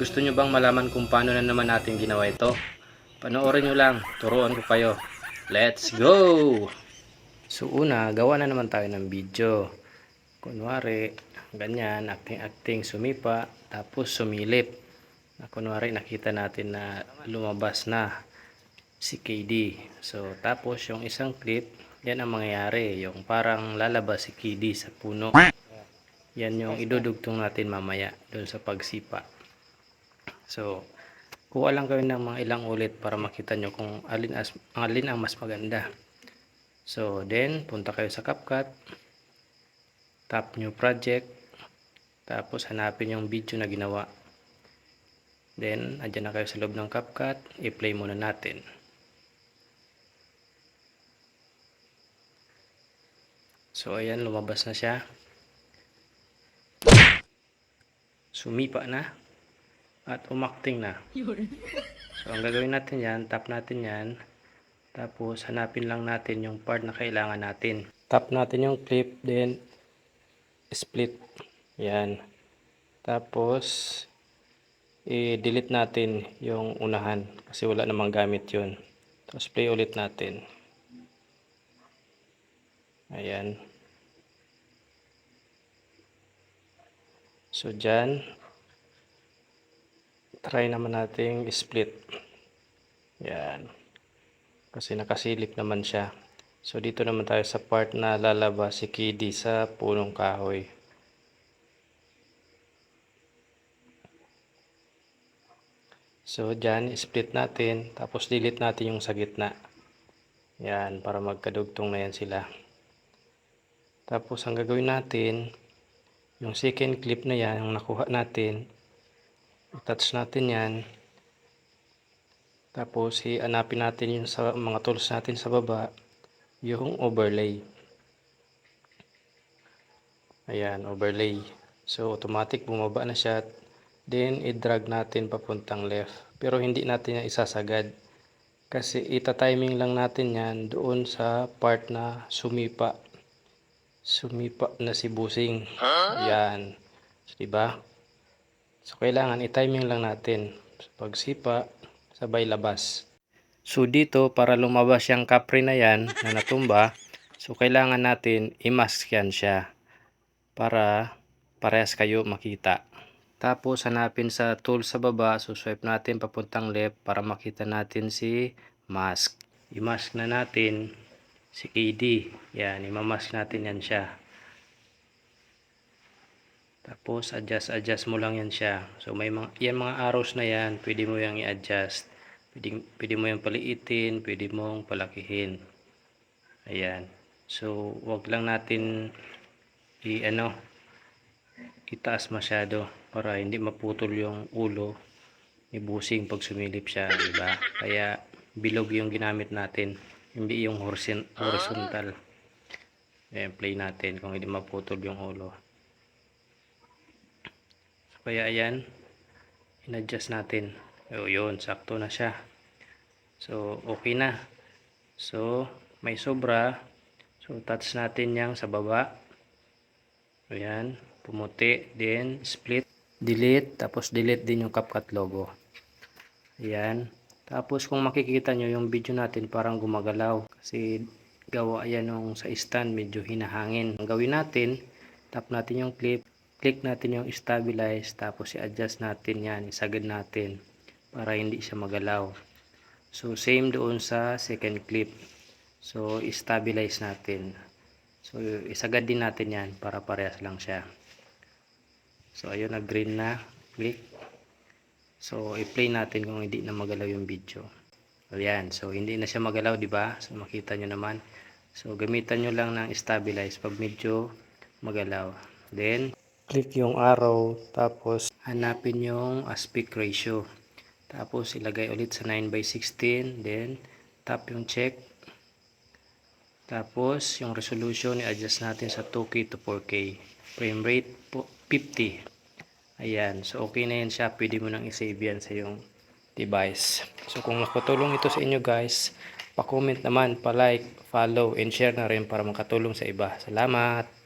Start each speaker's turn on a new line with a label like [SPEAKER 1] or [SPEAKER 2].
[SPEAKER 1] Gusto nyo bang malaman kung paano na naman natin ginawa ito? Panoorin nyo lang, turuan ko kayo. Let's go! So una, gawa na naman tayo ng video. Kunwari, ganyan, acting-acting, sumipa, tapos sumilip. Na kunwari, nakita natin na lumabas na si KD. So, tapos yung isang clip, yan ang mangyayari. Yung parang lalabas si KD sa puno. Yan yung idudugtong natin mamaya doon sa pagsipa. So, kuha lang kayo ng mga ilang ulit para makita nyo kung alin, as, alin ang mas maganda. So, then, punta kayo sa CapCut. Tap new project. Tapos, hanapin yung video na ginawa. Then, andyan na kayo sa loob ng CapCut. I-play muna natin. So, ayan, lumabas na siya. Sumipa na. At umakting na. So, ang gagawin natin yan, tap natin yan. Tapos, hanapin lang natin yung part na kailangan natin. Tap natin yung clip, then split. Yan. Tapos, i-delete natin yung unahan kasi wala namang gamit yun. Tapos, play ulit natin. Ayan. So, dyan, try naman nating split. Yan. Kasi nakasilip naman siya. So, dito naman tayo sa part na lalabas si Kiddy sa punong kahoy. So, dyan, split natin. Tapos, delete natin yung sa gitna. Yan, para magkadugtong na yan sila. Tapos, ang gagawin natin, yung second clip na yan, yung nakuha natin, i-touch natin yan. Tapos, i-anapin natin yung sa mga tools natin sa baba, yung overlay. Ayan, overlay. So, automatic bumaba na siya. Then, i-drag natin papuntang left. Pero, hindi natin yan isasagad. Kasi, ita-timing lang natin yan doon sa part na sumipa. Sumipa na si busing. Yan. So, diba? So, kailangan i-timing lang natin. Pagsipa, sabay labas. So, dito, para lumabas yung kapre na yan, na natumba, so, kailangan natin i-mask yan siya. Para parehas kayo makita. Tapos, hanapin sa tool sa baba, so, swipe natin papuntang left para makita natin si mask. I-mask na natin si KD. Yan, i-mask natin yan siya. Tapos, adjust-adjust mo lang yan siya. So, may mga, yan mga arrows na yan, pwede mo yung i-adjust. Pwede, pwede mo yung paliitin, pwede mong palakihin. Ayan. So, wag lang natin i, ano, itaas masyado para hindi maputol yung ulo ni busing pag sumilip siya, di ba? Kaya, bilog yung ginamit natin, hindi yung horizon- horizontal. Ayan, play natin kung hindi maputol yung ulo. Kaya ayan, in-adjust natin. O yun, sakto na siya. So, okay na. So, may sobra. So, touch natin yang sa baba. Ayan, pumuti. Then, split. Delete. Tapos, delete din yung CapCut logo. Ayan. Tapos, kung makikita nyo yung video natin parang gumagalaw. Kasi, gawa yan nung sa stand medyo hinahangin. Ang gawin natin, tap natin yung clip click natin yung stabilize tapos i-adjust natin yan isagad natin para hindi siya magalaw. So same doon sa second clip. So i-stabilize natin. So isagad din natin yan para parehas lang siya. So ayun na green na. Click. So i-play natin kung hindi na magalaw yung video. Ayan so hindi na siya magalaw di ba? So makita nyo naman. So gamitan nyo lang ng stabilize pag medyo magalaw. Then click yung arrow tapos hanapin yung aspect ratio. Tapos ilagay ulit sa 9 by 16 then tap yung check. Tapos yung resolution i-adjust natin sa 2K to 4K frame rate po 50 ayan so okay na yan siya. Pwede mo nang i-save yan sa yung device. So kung nakatulong ito sa inyo guys pa-comment naman, pa-like, follow and share na rin para makatulong sa iba. Salamat